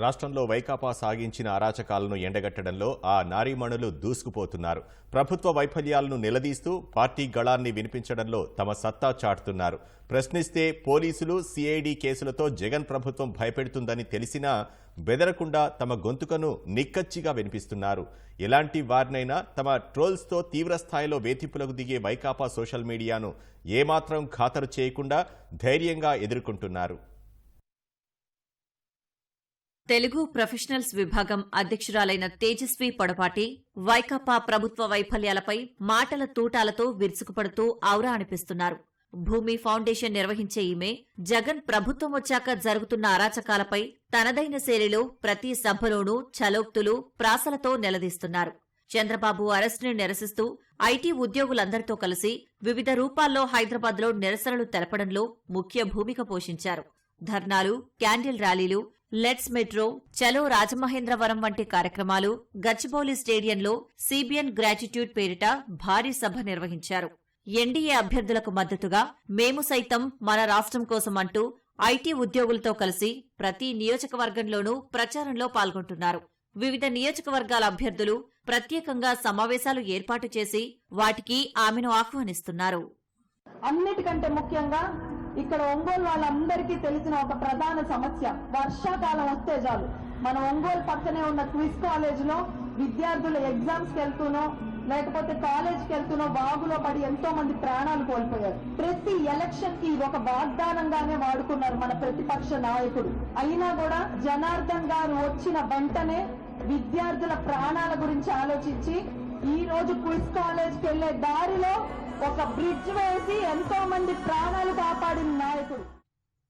రాష్ట్రంలో వైకాపా సాగించిన అరాచకాలను ఎండగట్టడంలో ఆ నారీమణులు దూసుకుపోతున్నారు. ప్రభుత్వ వైఫల్యాలను నిలదీస్తూ పార్టీ గళాన్ని వినిపించడంలో తమ సత్తా చాటుతున్నారు. ప్రశ్నిస్తే పోలీసులు సిఐడి కేసులతో జగన్ ప్రభుత్వం భయపెడుతుందని తెలిసినా బెదరకుండా తమ గొంతుకను నిక్కచ్చిగా వినిపిస్తున్నారు. ఎలాంటి వారినైనా తమ ట్రోల్స్తో తీవ్రస్థాయిలో వేధింపులకు దిగే వైకాపా సోషల్ మీడియాను ఏమాత్రం ఖాతరు చేయకుండా ధైర్యంగా ఎదుర్కొంటున్నారు. తెలుగు ప్రొఫెషనల్స్ విభాగం అధ్యక్షురాలైన తేజస్వి పొడపాటి వైకాపా ప్రభుత్వ వైఫల్యాలపై మాటల తూటాలతో విరుచుకుపడుతూ ఔరా అనిపిస్తున్నారు. భూమి ఫౌండేషన్ నిర్వహించే ఈమె జగన్ ప్రభుత్వం వచ్చాక జరుగుతున్న అరాచకాలపై తనదైన శైలిలో ప్రతి సభలోనూ చలోక్తులు ప్రాసలతో నిలదీస్తున్నారు. చంద్రబాబు అరెస్టును నిరసిస్తూ ఐటీ ఉద్యోగులందరితో కలిసి వివిధ రూపాల్లో హైదరాబాద్లో నిరసనలు తెలపడంలో ముఖ్య భూమిక పోషించారు. ధర్నాలు క్యాండిల్ ర్యాలీలు లెట్స్ మెట్రో చలో రాజమహేంద్రవరం వంటి కార్యక్రమాలు గచ్చిబౌలి స్టేడియంలో సిబిఎన్ గ్రాటిట్యూడ్ పేరిట భారీ సభ నిర్వహించారు. ఎన్డీఏ అభ్యర్థులకు మద్దతుగా మేము సైతం మన రాష్ట్రం కోసం అంటూ ఐటీ ఉద్యోగులతో కలిసి ప్రతి నియోజకవర్గంలోనూ ప్రచారంలో పాల్గొంటున్నారు. వివిధ నియోజకవర్గాల అభ్యర్థులు ప్రత్యేకంగా సమావేశాలు ఏర్పాటు చేసి వాటికి ఆమెను ఆహ్వానిస్తున్నారు. అన్నిటికంటే ముఖ్యంగా ఇక్కడ ఒంగోలు వాళ్ళందరికీ తెలిసిన ఒక ప్రధాన సమస్య వర్షాకాలం వస్తే చాలు. మన ఒంగోలు పక్కనే ఉన్న క్విజ్ కాలేజ్లో విద్యార్థులు ఎగ్జామ్స్కి వెళ్తూనో లేకపోతే కాలేజ్కి వెళ్తూనో బాగులో పడి ఎంతో మంది ప్రాణాలు కోల్పోయారు. ప్రతి ఎలక్షన్కి ఇది ఒక వాగ్దానంగానే వాడుకున్నారు మన ప్రతిపక్ష నాయకుడు. అయినా కూడా జనార్దన్ గారు వచ్చిన వెంటనే విద్యార్థుల ప్రాణాల గురించి ఆలోచించి ఈ రోజు క్విజ్ కాలేజ్కి వెళ్ళే దారిలో ఒక బ్రిడ్జ్ వేసి ఎంతో మంది ప్రాణాలు కాపాడిన నాయకుడు.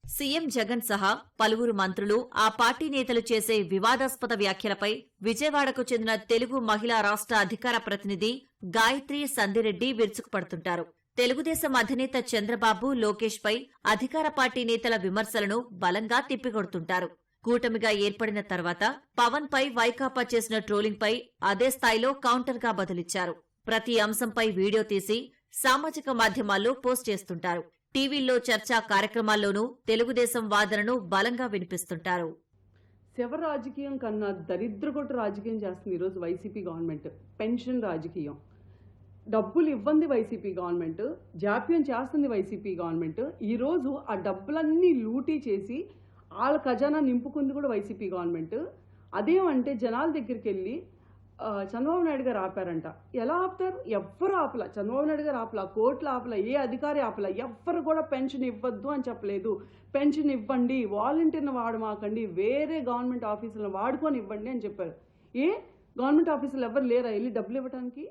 సీఎం జగన్ సహా పలువురు మంత్రులు ఆ పార్టీ నేతలు చేసే వివాదాస్పద వ్యాఖ్యలపై విజయవాడకు చెందిన తెలుగు మహిళా రాష్ట్ర అధికార ప్రతినిధి గాయత్రి సందిరెడ్డి విరుచుకుపడుతుంటారు. తెలుగుదేశం అధినేత చంద్రబాబు లోకేష్ పై అధికార పార్టీ నేతల విమర్శలను బలంగా తిప్పికొడుతుంటారు. కూటమిగా ఏర్పడిన తర్వాత పవన్ పై వైకాపా చేసిన ట్రోలింగ్ పై అదే స్థాయిలో కౌంటర్గా బదులిచ్చారు. ప్రతి అంశంపై వీడియో తీసి సామాజిక మాధ్యమాల్లో పోస్ట్ చేస్తుంటారు. టీవీల్లో చర్చా కార్యక్రమాల్లోనూ తెలుగుదేశం వాదనను బలంగా వినిపిస్తుంటారు. శవ రాజకీయం కన్నా దరిద్రగొట్టు రాజకీయం చేస్తుంది ఈరోజు వైసీపీ గవర్నమెంట్. పెన్షన్ రాజకీయం. డబ్బులు ఇవ్వంది వైసీపీ గవర్నమెంట్ జాప్యం చేస్తుంది వైసీపీ గవర్నమెంట్. ఈరోజు ఆ డబ్బులన్నీ లూటీ చేసి వాళ్ళ ఖజానా నింపుకుంది కూడా వైసీపీ గవర్నమెంట్. అదేమంటే జనాల దగ్గరికి వెళ్ళి చంద్రబాబు నాయుడు గారు ఆపారంట. ఎలా ఆపుతారు? ఎవ్వరు ఆపల. చంద్రబాబు నాయుడు గారు ఆపల. కోర్టులు ఆపల. ఏ అధికారి ఆపల? ఎవ్వరు కూడా పెన్షన్ ఇవ్వద్దు అని చెప్పలేదు. పెన్షన్ ఇవ్వండి వాలంటీర్ని వాడమాకండి వేరే గవర్నమెంట్ ఆఫీసులను వాడుకొని ఇవ్వండి అని చెప్పారు. ఏ? గవర్నమెంట్ ఆఫీసులు ఎవరు లేరా? వెళ్ళి డబ్బులు ఇవ్వడానికి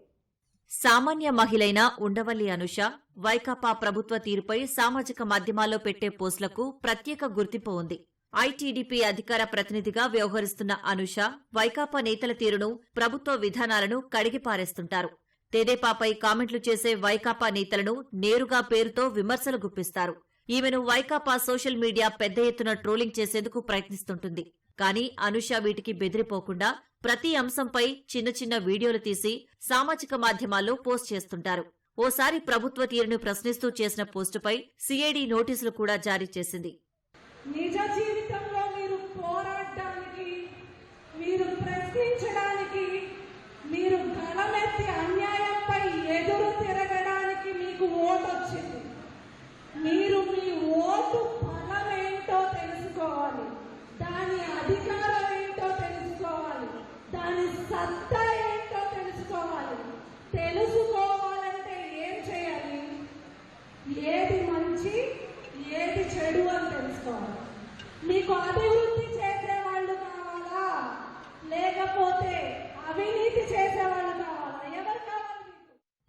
సామాన్య మహిళైన ఉండవల్లి అనుష వైకాపా ప్రభుత్వ తీరుపై సామాజిక మాధ్యమాల్లో పెట్టే పోస్టులకు ప్రత్యేక గుర్తింపు ఉంది. ఐటీడీపీ అధికార ప్రతినిధిగా వ్యవహరిస్తున్న అనుష వైకాపా నేతల తీరును ప్రభుత్వ విధానాలను కడిగిపారేస్తుంటారు. తెదేపాపై కామెంట్లు చేసే వైకాపా నేతలను నేరుగా పేరుతో విమర్శలు గుప్పిస్తారు. ఈమెను వైకాపా సోషల్ మీడియా పెద్ద ఎత్తున ట్రోలింగ్ చేసేందుకు ప్రయత్నిస్తుంటుంది. కానీ అనుష వీటికి బెదిరిపోకుండా ప్రతి అంశంపై చిన్న చిన్న వీడియోలు తీసి సామాజిక మాధ్యమాల్లో పోస్ట్ చేస్తుంటారు. ఓసారి ప్రభుత్వ తీరును ప్రశ్నిస్తూ చేసిన పోస్టుపై సిఐడి నోటీసులు కూడా జారీ చేసింది. నిజ జీవితంలో మీరు పోరాడడానికి మీరు ప్రశ్నించడానికి మీరు గళమెత్తి అన్యాయంపై ఎదురు తిరగడానికి మీకు ఓటొచ్చింది వచ్చింది మీరు మీ ఓటు బలం ఏంటో తెలుసుకోవాలి దాని అధికారం ఏంటో తెలుసుకోవాలి దాని సత్తా ఏంటో తెలుసుకోవాలి తెలుసుకోవాలంటే ఏం చేయాలి ఏది మంచి ఏది చెడు అని తెలుసుకోవాలి మీకు అభివృద్ధి చేసే వాళ్ళు కావాలా లేకపోతే అవినీతి చేసే వాళ్ళు కావాలా ఎవరు కావాలి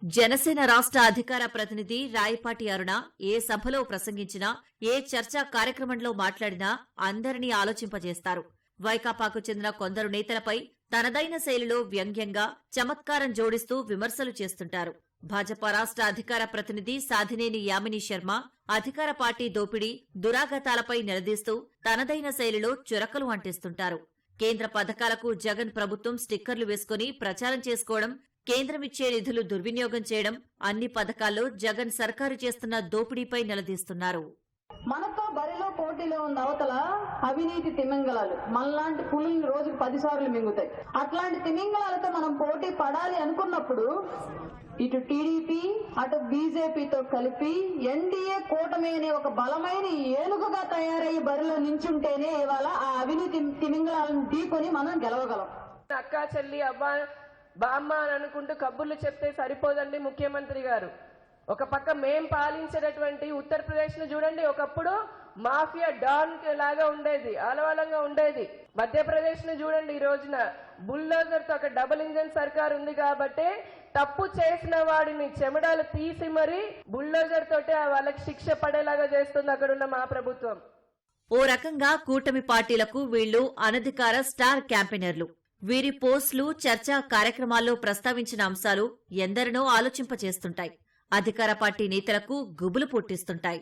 మీకు జనసేన రాష్ట్ర అధికార ప్రతినిధి రాయపాటి అరుణ ఏ సభలో ప్రసంగించినా ఏ చర్చా కార్యక్రమంలో మాట్లాడినా అందరినీ ఆలోచింపజేస్తారు. వైకాపాకు చెందిన కొందరు నేతలపై తనదైన శైలిలో వ్యంగ్యంగా చమత్కారం జోడిస్తూ విమర్శలు చేస్తుంటారు. భాజపా రాష్ట్ర అధికార ప్రతినిధి సాధినేని యామిని శర్మ అధికార పార్టీ దోపిడీ దురాగతాలపై నిలదీస్తూ తనదైన శైలిలో చురకలు అంటిస్తుంటారు. కేంద్ర పథకాలకు జగన్ ప్రభుత్వం స్టిక్కర్లు వేసుకుని ప్రచారం చేసుకోవడం కేంద్రం ఇచ్చే నిధులు దుర్వినియోగం చేయడం అన్ని పథకాల్లో జగన్ సర్కారు చేస్తున్న దోపిడీపై నిలదీస్తున్నారు. మనతో బరిలో పోటీలో ఉన్న అవతల అవినీతి తిమింగలాలు. మనలాంటి పులుల్ని రోజుకు పది సార్లు మింగుతాయి. అట్లాంటి తిమింగలాలతో మనం పోటీ పడాలి అనుకున్నప్పుడు ఇటు టీడీపీ అటు బీజేపీతో కలిపి ఎన్డీఏ కూటమి అనే ఒక బలమైన ఏనుగుగా తయారయ్యి బరిలో నించుంటేనే ఇవాళ ఆ అవినీతి తిమింగలాలను ఢీకొని మనం గెలవగలం. అక్క చెల్లి అవ్వ బామ్మ అని అనుకుంటూ కబుర్లు చెప్తే సరిపోదండి ముఖ్యమంత్రి గారు. ఒక పక్క మేం పాలించేటటువంటి ఉత్తరప్రదేశ్ను చూడండి ఒకప్పుడు మాఫియా డాన్ లాగా ఉండేది ఆలవాలంగా ఉండేది. మధ్యప్రదేశ్ను చూడండి ఈ రోజున బుల్డోజర్తో ఒక డబుల్ ఇంజన్ సర్కార్ ఉంది కాబట్టి తప్పు చేసిన వాడిని చెమడాలు తీసి మరి బుల్డోజర్ తోటే వాళ్ళకి శిక్ష పడేలాగా చేస్తుంది అక్కడున్న మా ప్రభుత్వం. ఓ రకంగా కూటమి పార్టీలకు వీళ్ళు అనధికార స్టార్ క్యాంపెయినర్లు. వీరి పోస్టులు చర్చా కార్యక్రమాల్లో ప్రస్తావించిన అంశాలు ఎందరినో ఆలోచింపచేస్తుంటాయి అధికార పార్టీ నేతలకు గుబులు పుట్టిస్తుంటాయి.